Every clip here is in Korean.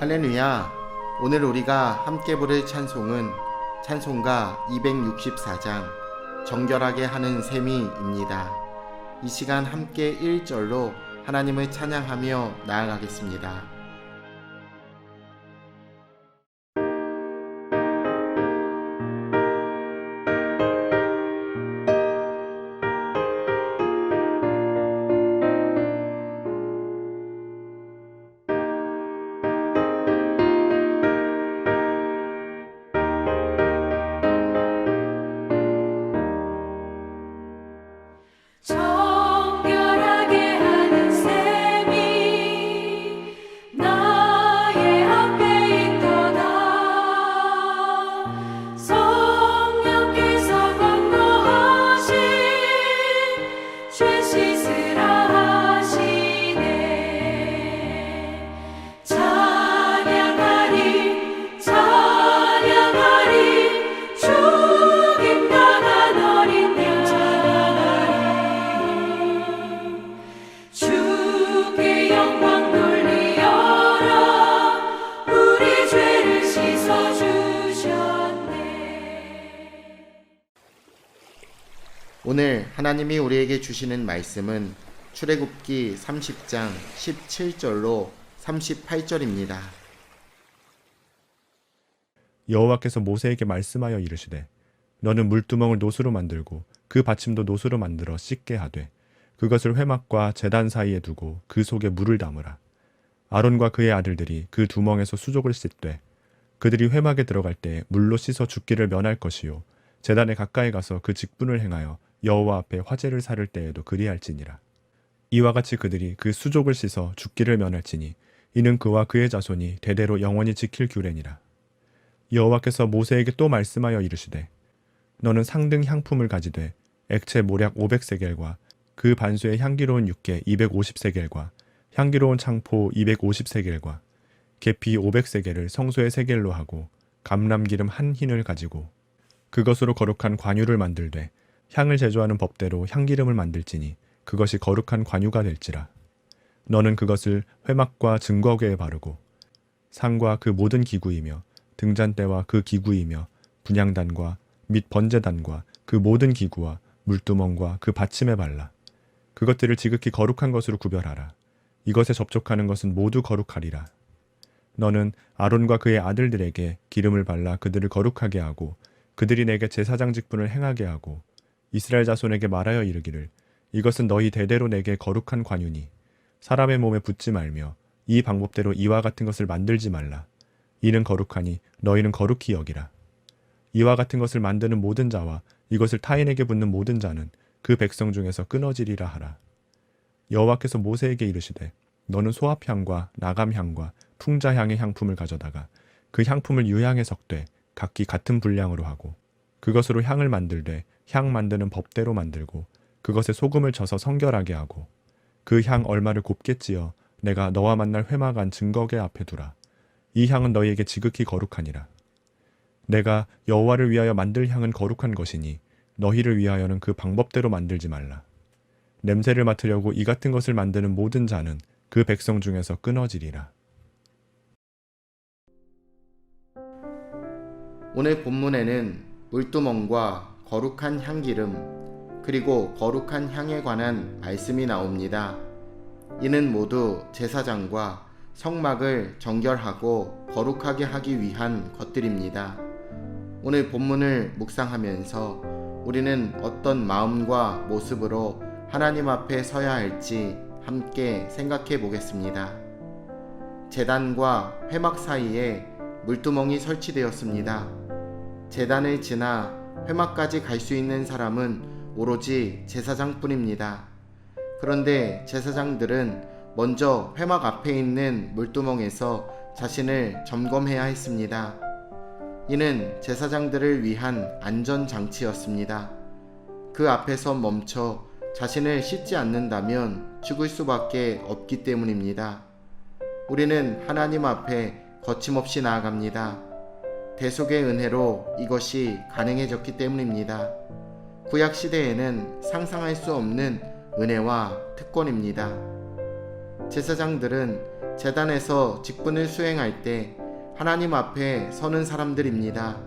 할렐루야. 오늘 우리가 함께 부를 찬송은 찬송가 264장 정결하게 하는 셈이입니다. 이 시간 함께 1절로 하나님을 찬양하며 나아가겠습니다. 오늘 하나님이 우리에게 주시는 말씀은 출애굽기 30장 17절로 38절입니다. 여호와께서 모세에게 말씀하여 이르시되 너는 물두멍을 노수로 만들고 그 받침도 노수로 만들어 씻게 하되 그것을 회막과 제단 사이에 두고 그 속에 물을 담으라 아론과 그의 아들들이 그 두멍에서 수족을 씻되 그들이 회막에 들어갈 때 물로 씻어 죽기를 면할 것이요 제단에 가까이 가서 그 직분을 행하여 여호와 앞에 화제를 사를 때에도 그리할지니라. 이와 같이 그들이 그 수족을 씻어 죽기를 면할지니 이는 그와 그의 자손이 대대로 영원히 지킬 규례니라. 여호와께서 모세에게 또 말씀하여 이르시되 너는 상등 향품을 가지되 액체 모략 500세겔과 그 반수의 향기로운 육개 250세겔과 향기로운 창포 250세겔과 계피 500세겔을 성소의 세겔로 하고 감람기름 한 흰을 가지고 그것으로 거룩한 관유를 만들되 향을 제조하는 법대로 향기름을 만들지니 그것이 거룩한 관유가 될지라. 너는 그것을 회막과 증거궤에 바르고 상과 그 모든 기구이며 등잔대와 그 기구이며 분향단과 및 번제단과 그 모든 기구와 물두멍과 그 받침에 발라. 그것들을 지극히 거룩한 것으로 구별하라. 이것에 접촉하는 것은 모두 거룩하리라. 너는 아론과 그의 아들들에게 기름을 발라 그들을 거룩하게 하고 그들이 내게 제사장 직분을 행하게 하고 이스라엘 자손에게 말하여 이르기를 이것은 너희 대대로 내게 거룩한 관유니 사람의 몸에 붙지 말며 이 방법대로 이와 같은 것을 만들지 말라 이는 거룩하니 너희는 거룩히 여기라. 이와 같은 것을 만드는 모든 자와 이것을 타인에게 붙는 모든 자는 그 백성 중에서 끊어지리라 하라. 여호와께서 모세에게 이르시되 너는 소합향과 나감향과 풍자향의 향품을 가져다가 그 향품을 유향에 섞되 각기 같은 분량으로 하고 그것으로 향을 만들되 향 만드는 법대로 만들고 그것에 소금을 쳐서 성결하게 하고 그 향 얼마를 곱게 찌어 내가 너와 만날 회막안 증거계 앞에 두라. 이 향은 너희에게 지극히 거룩하니라. 내가 여호와를 위하여 만들 향은 거룩한 것이니 너희를 위하여는 그 방법대로 만들지 말라. 냄새를 맡으려고 이 같은 것을 만드는 모든 자는 그 백성 중에서 끊어지리라. 오늘 본문에는 물두멍과 거룩한 향기름 그리고 거룩한 향에 관한 말씀이 나옵니다. 이는 모두 제사장과 성막을 정결하고 거룩하게 하기 위한 것들입니다. 오늘 본문을 묵상하면서 우리는 어떤 마음과 모습으로 하나님 앞에 서야 할지 함께 생각해 보겠습니다. 재단과 회막 사이에 물두멍이 설치되었습니다. 재단을 지나 회막까지 갈 수 있는 사람은 오로지 제사장뿐입니다. 그런데 제사장들은 먼저 회막 앞에 있는 물두멍에서 자신을 점검해야 했습니다. 이는 제사장들을 위한 안전장치였습니다. 그 앞에서 멈춰 자신을 씻지 않는다면 죽을 수밖에 없기 때문입니다. 우리는 하나님 앞에 거침없이 나아갑니다. 대속의 은혜로 이것이 가능해졌기 때문입니다. 구약 시대에는 상상할 수 없는 은혜와 특권입니다. 제사장들은 재단에서 직분을 수행할 때 하나님 앞에 서는 사람들입니다.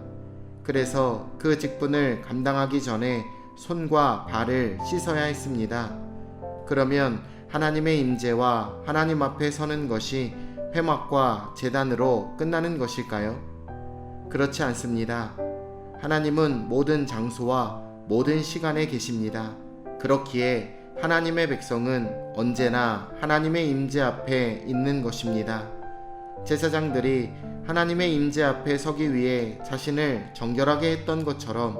그래서 그 직분을 감당하기 전에 손과 발을 씻어야 했습니다. 그러면 하나님의 임재와 하나님 앞에 서는 것이 회막과 재단으로 끝나는 것일까요? 그렇지 않습니다. 하나님은 모든 장소와 모든 시간에 계십니다. 그렇기에 하나님의 백성은 언제나 하나님의 임재 앞에 있는 것입니다. 제사장들이 하나님의 임재 앞에 서기 위해 자신을 정결하게 했던 것처럼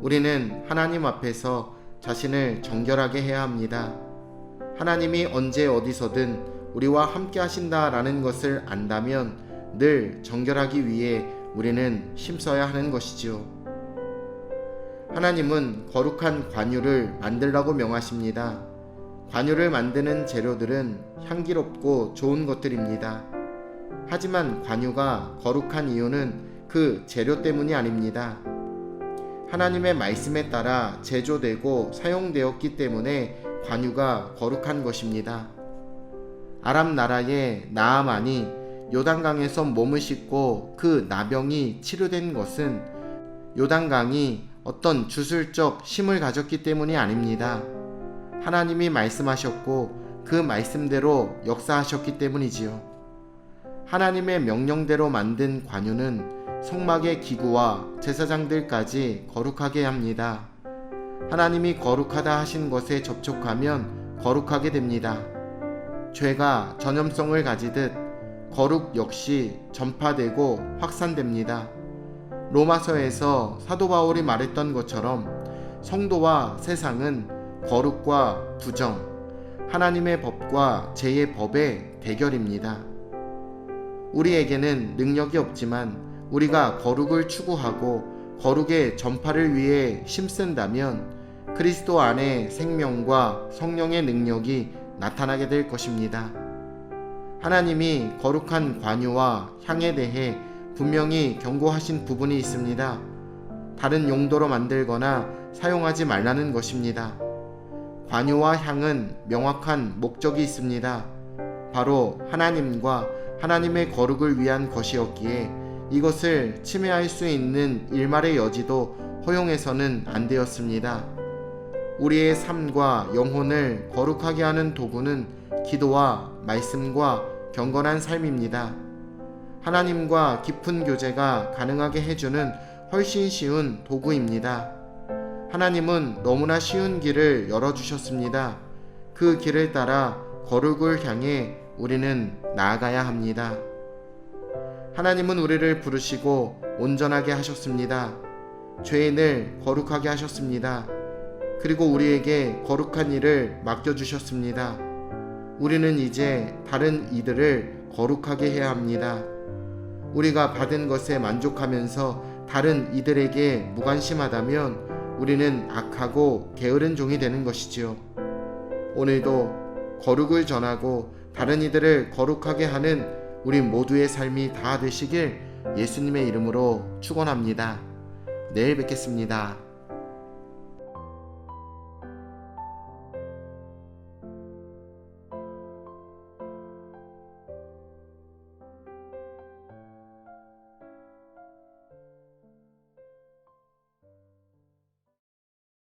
우리는 하나님 앞에서 자신을 정결하게 해야 합니다. 하나님이 언제 어디서든 우리와 함께 하신다라는 것을 안다면 늘 정결하기 위해 우리는 힘써야 하는 것이지요. 하나님은 거룩한 관유를 만들라고 명하십니다. 관유를 만드는 재료들은 향기롭고 좋은 것들입니다. 하지만 관유가 거룩한 이유는 그 재료 때문이 아닙니다. 하나님의 말씀에 따라 제조되고 사용되었기 때문에 관유가 거룩한 것입니다. 아람 나라의 나아만이 요단강에서 몸을 씻고 그 나병이 치료된 것은 요단강이 어떤 주술적 힘을 가졌기 때문이 아닙니다. 하나님이 말씀하셨고 그 말씀대로 역사하셨기 때문이지요. 하나님의 명령대로 만든 관유는 성막의 기구와 제사장들까지 거룩하게 합니다. 하나님이 거룩하다 하신 것에 접촉하면 거룩하게 됩니다. 죄가 전염성을 가지듯 거룩 역시 전파되고 확산됩니다. 로마서에서 사도 바울이 말했던 것처럼 성도와 세상은 거룩과 부정, 하나님의 법과 죄의 법의 대결입니다. 우리에게는 능력이 없지만 우리가 거룩을 추구하고 거룩의 전파를 위해 힘쓴다면 그리스도 안에 생명과 성령의 능력이 나타나게 될 것입니다. 하나님이 거룩한 관유와 향에 대해 분명히 경고하신 부분이 있습니다. 다른 용도로 만들거나 사용하지 말라는 것입니다. 관유와 향은 명확한 목적이 있습니다. 바로 하나님과 하나님의 거룩을 위한 것이었기에 이것을 침해할 수 있는 일말의 여지도 허용해서는 안 되었습니다. 우리의 삶과 영혼을 거룩하게 하는 도구는 기도와 말씀과 경건한 삶입니다. 하나님과 깊은 교제가 가능하게 해주는 훨씬 쉬운 도구입니다. 하나님은 너무나 쉬운 길을 열어주셨습니다. 그 길을 따라 거룩을 향해 우리는 나아가야 합니다. 하나님은 우리를 부르시고 온전하게 하셨습니다. 죄인을 거룩하게 하셨습니다. 그리고 우리에게 거룩한 일을 맡겨주셨습니다. 우리는 이제 다른 이들을 거룩하게 해야 합니다. 우리가 받은 것에 만족하면서 다른 이들에게 무관심하다면 우리는 악하고 게으른 종이 되는 것이지요. 오늘도 거룩을 전하고 다른 이들을 거룩하게 하는 우리 모두의 삶이 다 되시길 예수님의 이름으로 축원합니다. 내일 뵙겠습니다.